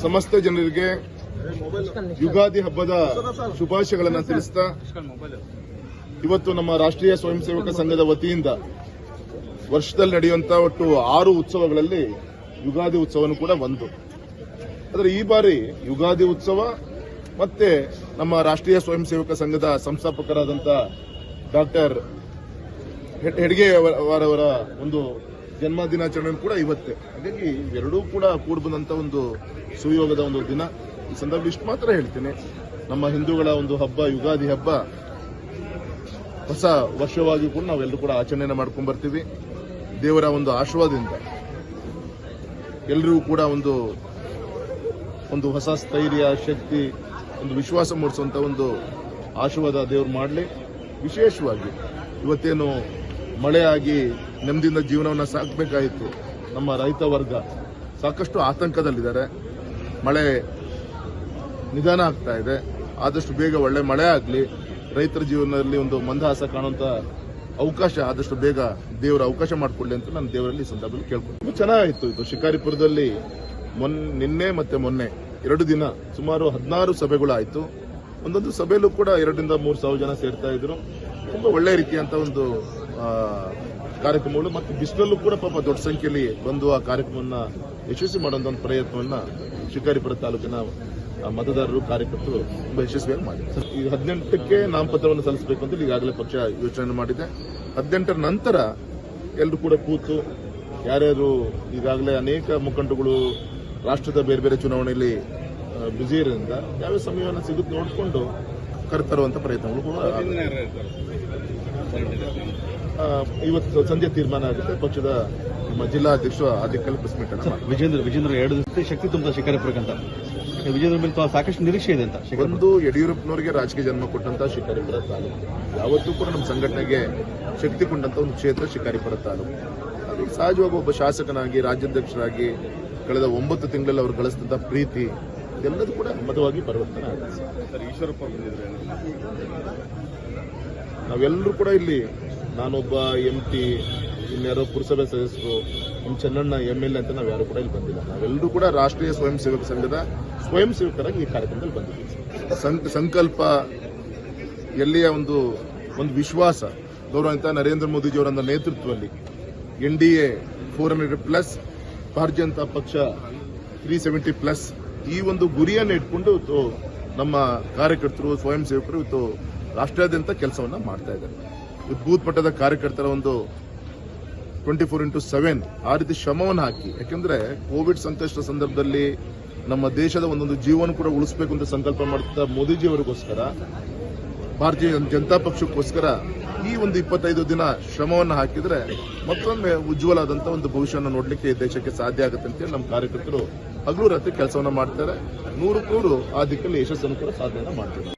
ಸಮಸ್ತ ಜನರಿಗೆ ಯುಗಾದಿ ಹಬ್ಬದ ಶುಭಾಶಯಗಳನ್ನು ತಿಳಿಸ್ತಾ ಇವತ್ತು ನಮ್ಮ ರಾಷ್ಟ್ರೀಯ ಸ್ವಯಂ ಸೇವಕ ಸಂಘದ ವತಿಯಿಂದ ವರ್ಷದಲ್ಲಿ ನಡೆಯುವಂತ ಒಟ್ಟು ಆರು ಉತ್ಸವಗಳಲ್ಲಿ ಯುಗಾದಿ ಉತ್ಸವನು ಕೂಡ ಒಂದು. ಆದರೆ ಈ ಬಾರಿ ಯುಗಾದಿ ಉತ್ಸವ ಮತ್ತೆ ನಮ್ಮ ರಾಷ್ಟ್ರೀಯ ಸ್ವಯಂ ಸೇವಕ ಸಂಘದ ಸಂಸ್ಥಾಪಕರಾದಂತಹ ಡಾಕ್ಟರ್ ಹೆಡ್ಗೆ ಅವರವರ ಒಂದು ಜನ್ಮ ದಿನಾಚರಣೆ ಕೂಡ ಇವತ್ತೇ. ಹಾಗಾಗಿ ಇವೆರಡೂ ಕೂಡ ಕೂಡಿ ಬಂದಂತ ಒಂದು ಸುಯೋಗದ ಒಂದು ದಿನ. ಈ ಸಂದರ್ಭ ಇಷ್ಟು ಮಾತ್ರ ಹೇಳ್ತೀನಿ. ನಮ್ಮ ಹಿಂದೂಗಳ ಒಂದು ಹಬ್ಬ, ಯುಗಾದಿ ಹಬ್ಬ, ಹೊಸ ವರ್ಷವಾಗಿ ಕೂಡ ನಾವೆಲ್ಲರೂ ಕೂಡ ಆಚರಣೆಯನ್ನು ಮಾಡ್ಕೊಂಡು ಬರ್ತೀವಿ. ದೇವರ ಒಂದು ಆಶೀರ್ವಾದದಿಂದ ಎಲ್ಲರಿಗೂ ಕೂಡ ಒಂದು ಒಂದು ಹೊಸ ಸ್ಥೈರ್ಯ, ಶಕ್ತಿ, ಒಂದು ವಿಶ್ವಾಸ ಮೂಡಿಸುವಂತ ಒಂದು ಆಶೀರ್ವಾದ ದೇವರು ಮಾಡಲಿ. ವಿಶೇಷವಾಗಿ ಇವತ್ತೇನು ಮಳೆಯಾಗಿ ನೆಮ್ಮದಿಯಿಂದ ಜೀವನವನ್ನು ಸಾಕಬೇಕಾಯಿತು. ನಮ್ಮ ರೈತ ವರ್ಗ ಸಾಕಷ್ಟು ಆತಂಕದಲ್ಲಿದ್ದಾರೆ. ಮಳೆ ನಿಧಾನ ಆಗ್ತಾ ಇದೆ. ಆದಷ್ಟು ಬೇಗ ಒಳ್ಳೆ ಮಳೆ ಆಗಲಿ. ರೈತರ ಜೀವನದಲ್ಲಿ ಒಂದು ಮಂದಹಾಸ ಕಾಣುವಂತ ಅವಕಾಶ, ಆದಷ್ಟು ಬೇಗ ದೇವರ ಅವಕಾಶ ಮಾಡಿಕೊಳ್ಳಿ ಅಂತ ನಾನು ದೇವರಲ್ಲಿ ಸಂದರ್ಭದಲ್ಲಿ ಕೇಳ್ಕೊಂಡು ಚೆನ್ನಾಗಿತ್ತು ಇದು. ಶಿಕಾರಿಪುರದಲ್ಲಿ ಮೊನ್, ನಿನ್ನೆ ಮತ್ತೆ ಮೊನ್ನೆ ಎರಡು ದಿನ ಸುಮಾರು ಹದಿನಾರು ಸಭೆಗಳಾಯಿತು. ಒಂದೊಂದು ಸಭೆಯಲ್ಲೂ ಕೂಡ ಎರಡರಿಂದ ಮೂರು ಸಾವಿರ ಜನ ಸೇರ್ತಾ ಇದ್ರು. ತುಂಬಾ ಒಳ್ಳೆ ರೀತಿಯಂತ ಒಂದು ಕಾರ್ಯಕ್ರಮಗಳು ಮತ್ತು ಬಿಸಿಲಲ್ಲೂ ಕೂಡ ಪಾಪ ದೊಡ್ಡ ಸಂಖ್ಯೆಯಲ್ಲಿ ಬಂದು ಆ ಕಾರ್ಯಕ್ರಮವನ್ನ ಯಶಸ್ವಿ ಮಾಡುವಂತಹ ಒಂದು ಪ್ರಯತ್ನವನ್ನ ಶಿಕಾರಿಪುರ ತಾಲೂಕಿನ ಮತದಾರರು, ಕಾರ್ಯಕರ್ತರು ತುಂಬಾ ಯಶಸ್ವಿಯಾಗಿ ಮಾಡಿದ್ದಾರೆ. ಈ ಹದಿನೆಂಟಕ್ಕೆ ನಾಮಪತ್ರವನ್ನು ಸಲ್ಲಿಸಬೇಕು ಅಂತ ಈಗಾಗಲೇ ಪಕ್ಷ ಯೋಚನೆ ಮಾಡಿದೆ. ಹದಿನೆಂಟರ ನಂತರ ಎಲ್ಲರೂ ಕೂಡ ಕೂತು ಯಾರ್ಯಾರು ಈಗಾಗಲೇ ಅನೇಕ ಮುಖಂಡಗಳು ರಾಷ್ಟ್ರದ ಬೇರೆ ಬೇರೆ ಚುನಾವಣೆಯಲ್ಲಿ ಬ್ಯುಸಿ ಇರೋದ್ರಿಂದ ಯಾವ ಸಮಯವನ್ನು ಸಿಗುತ್ತೆ ನೋಡಿಕೊಂಡು ಕರೆತರುವಂತ ಪ್ರಯತ್ನಗಳು ಕೂಡ ಇವತ್ತು ಸಂಜೆ ತೀರ್ಮಾನ ಆಗುತ್ತೆ. ಪಕ್ಷದ ನಮ್ಮ ಜಿಲ್ಲಾಧ್ಯಕ್ಷರು ಅಧ್ಯಕ್ಷ ಕಲ್ಪಿಸ್ಬಿಟ್ಟು ಮೀಟ್ ವಿಜೇಂದ್ರ ವಿಜೇಂದ್ರ ಎರಡು ದಿವಸ ಶಕ್ತಿ ತುಂಬ ಶಿಕಾರಿಪುರಕ್ಕಂತ ವಿಜೇಂದ್ರ ಮೇಲೆ ಸಾಕಷ್ಟು ನಿರೀಕ್ಷೆ ಇದೆ ಅಂತ ಒಂದು ಯಡಿಯೂರಪ್ಪನವರಿಗೆ ರಾಜಕೀಯ ಜನ್ಮ ಕೊಟ್ಟಂತ ಶಿಕಾರಿಪುರ ತಾಲೂಕು. ಯಾವತ್ತೂ ಕೂಡ ನಮ್ಮ ಸಂಘಟನೆಗೆ ಶಕ್ತಿ ಕೊಂಡಂತ ಒಂದು ಕ್ಷೇತ್ರ ಶಿಕಾರಿಪುರ ತಾಲೂಕು. ಅದು ಸಹಜವಾಗಿ ಒಬ್ಬ ಶಾಸಕನಾಗಿ ರಾಜ್ಯಾಧ್ಯಕ್ಷರಾಗಿ ಕಳೆದ ಒಂಬತ್ತು ತಿಂಗಳಲ್ಲಿ ಅವರು ಗಳಿಸಿದಂತ ಪ್ರೀತಿ ಎಲ್ಲದೂ ಕೂಡ ಮತವಾಗಿ ಪರಿವರ್ತನೆ ಆಗುತ್ತೆ ಈಶ್ವರಪ್ಪ ನಾವೆಲ್ಲರೂ ಕೂಡ ಇಲ್ಲಿ ನಾನೊಬ್ಬ ಎಂ ಟಿ ಇನ್ಯಾರೋ ಪುರಸಭೆ ಸದಸ್ಯರು ನಮ್ಮ ಚೆನ್ನಣ್ಣ ಎಂ ಎಲ್ ಎ ಅಂತ ನಾವು ಯಾರು ಕೂಡ ಇಲ್ಲಿ ಬಂದಿಲ್ಲ. ನಾವೆಲ್ಲರೂ ಕೂಡ ರಾಷ್ಟ್ರೀಯ ಸ್ವಯಂ ಸೇವಕ ಸಂಘದ ಸ್ವಯಂ ಸೇವಕರಾಗಿ ಈ ಕಾರ್ಯಕ್ರಮದಲ್ಲಿ ಬಂದಿದ್ದೀವಿ. ಸಂಕಲ್ಪ ಎಲ್ಲಿಯ ಒಂದು ಒಂದು ವಿಶ್ವಾಸ ಗೌರವಂತ ನರೇಂದ್ರ ಮೋದಿಜಿಯವರ ನೇತೃತ್ವದಲ್ಲಿ N D A four hundred plus ಭಾರತೀಯ ಪಕ್ಷ ತ್ರೀ ಸೆವೆಂಟಿ ಪ್ಲಸ್ ಈ ಒಂದು ಗುರಿಯನ್ನು ಇಟ್ಕೊಂಡು ನಮ್ಮ ಕಾರ್ಯಕರ್ತರು, ಸ್ವಯಂ ಸೇವಕರು ಇವತ್ತು ರಾಷ್ಟ್ರಾದ್ಯಂತ ಕೆಲಸವನ್ನು ಮಾಡ್ತಾ ಇದ್ದಾರೆ. ಬೂತ್ ಮಟ್ಟದ ಕಾರ್ಯಕರ್ತರ ಒಂದು ಟ್ವೆಂಟಿ ಫೋರ್ ಇಂಟು ಸೆವೆನ್ ಆ ರೀತಿ ಶ್ರಮವನ್ನು ಹಾಕಿ. ಯಾಕೆಂದ್ರೆ ಕೋವಿಡ್ ಸಂಕಷ್ಟ ಸಂದರ್ಭದಲ್ಲಿ ನಮ್ಮ ದೇಶದ ಒಂದೊಂದು ಜೀವನ ಕೂಡ ಉಳಿಸಬೇಕು ಅಂತ ಸಂಕಲ್ಪ ಮಾಡ್ತಾ ಮೋದಿಜಿಯವರಿಗೋಸ್ಕರ, ಭಾರತೀಯ ಜನತಾ ಪಕ್ಷಕ್ಕೋಸ್ಕರ ಈ ಒಂದು ಇಪ್ಪತ್ತೈದು ದಿನ ಶ್ರಮವನ್ನು ಹಾಕಿದ್ರೆ ಮತ್ತೊಮ್ಮೆ ಉಜ್ವಲಾದಂಥ ಒಂದು ಭವಿಷ್ಯವನ್ನು ನೋಡಲಿಕ್ಕೆ ದೇಶಕ್ಕೆ ಸಾಧ್ಯ ಆಗುತ್ತೆ ಅಂತೇಳಿ ನಮ್ಮ ಕಾರ್ಯಕರ್ತರು ಹಗಲು ರಾತ್ರಿ ಕೆಲಸವನ್ನು ಮಾಡ್ತಾರೆ. ನೂರು ನೂರು ಆ ದಿಕ್ಕಲ್ಲಿ ಯಶಸ್ಸನ್ನು ಕೂಡ ಸಾಧನೆ ಮಾಡ್ತಾರೆ